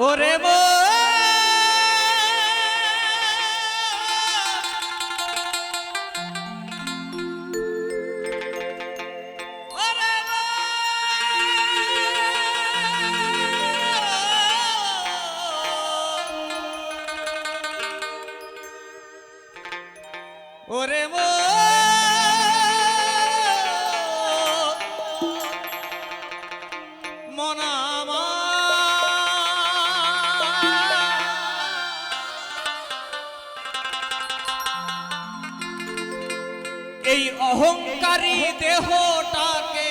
ওরে মো ওরে মো ওরে অহংকারী দেহটাকে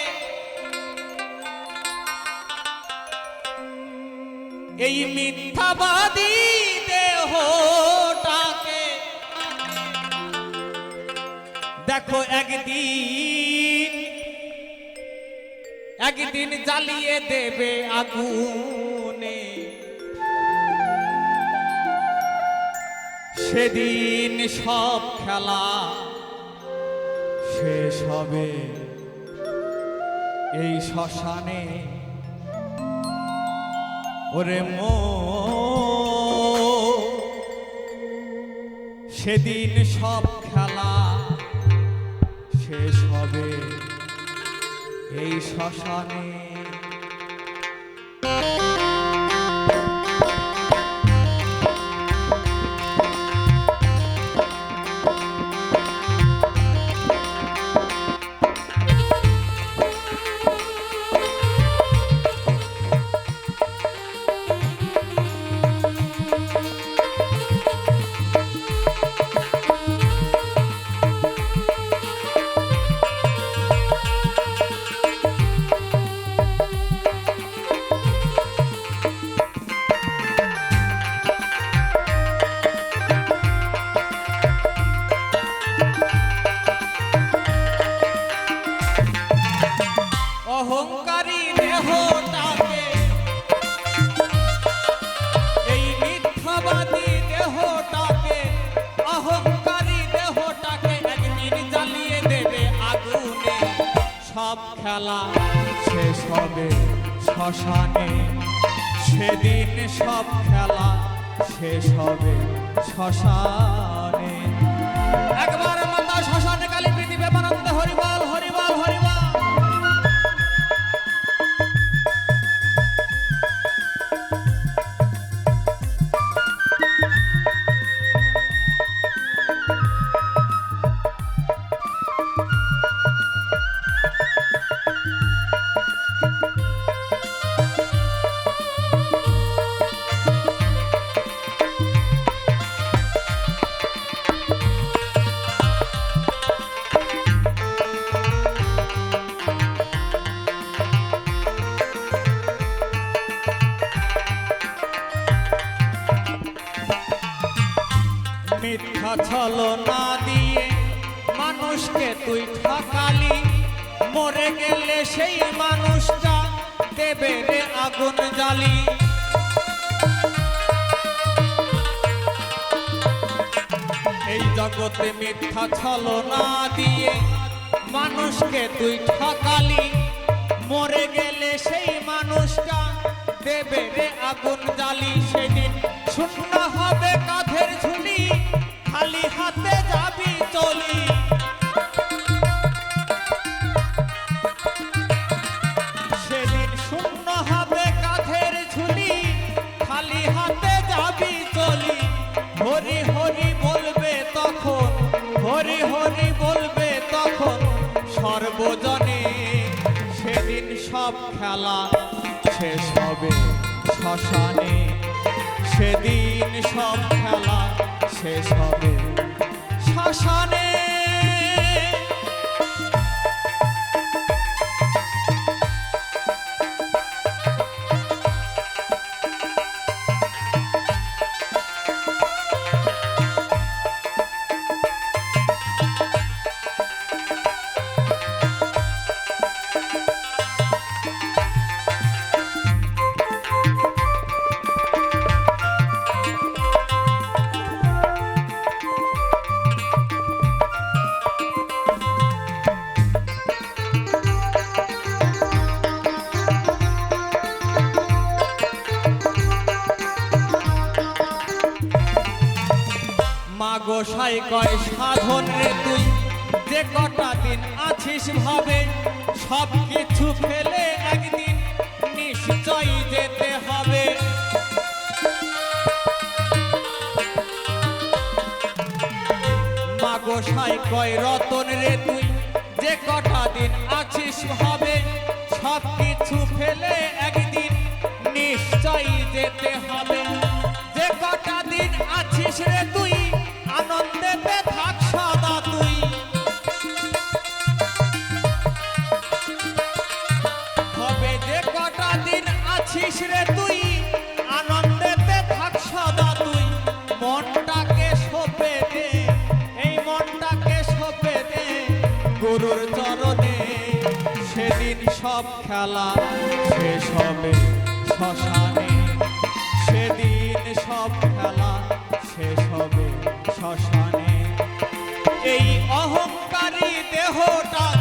এই মিথ্যাবাদী দেহটাকে দেখো একদিন একদিন জ্বালিয়ে দেবে আগুনে। সেদিন সব খেলা শেষ হবে। এই শ্মশানে ওরে মো। সেদিন সব খেলা শেষ হবে। এই শ্মশানে সব খেলা শেষ হবে শ্মশানে। সেদিন সব খেলা শেষ হবে শ্মশানে। একবার ছলনা দিয়ে মানুষকে তুই ঠকালি। মরে গেলে সেই মানুষটা দেবে রে আগুন জ্বালি। এই জগতে মিথ্যা ছলনা দিয়ে মানুষকে তুই ঠকালি। মরে গেলে সেই মানুষটা দেবে রে আগুন জ্বালি। সেদিন শূন্য হবে কাঁধের ঝুলি। খেলা শেষ হবে শ্মশানে। সেদিন সব খেলা শেষ হবে। শ্মশানে গোসাই কয় সাধন রে তুই? যে কটা দিন আছিস ভাবে, সব কিছু ফেলে একদিন নিশ্চয়ই যেতে হবে। কয় রতন রে তুই? যে কটা দিন আছিস হবে সব কিছু ফেলে একদিন নিশ্চয়ই যেতে হবে। যে কটা দিন আছিস রে তুই গুরুর চরণে সেদিন সব খেলা শেষ হবে শ্মশানে। সেদিন সব খেলা শেষ হবে শ্মশানে। এই অহংকারী দেহটাকে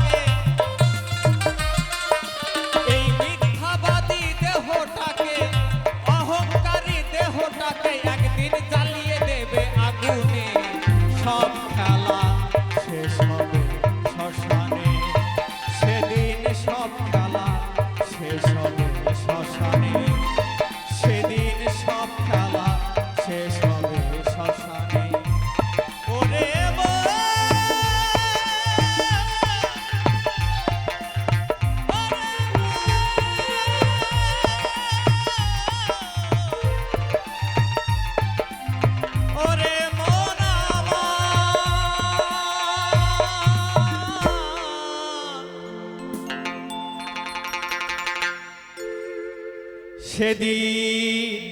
সেদিন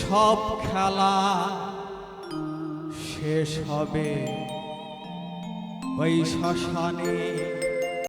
সব খেলা শেষ হবে। ওই শ্মশানে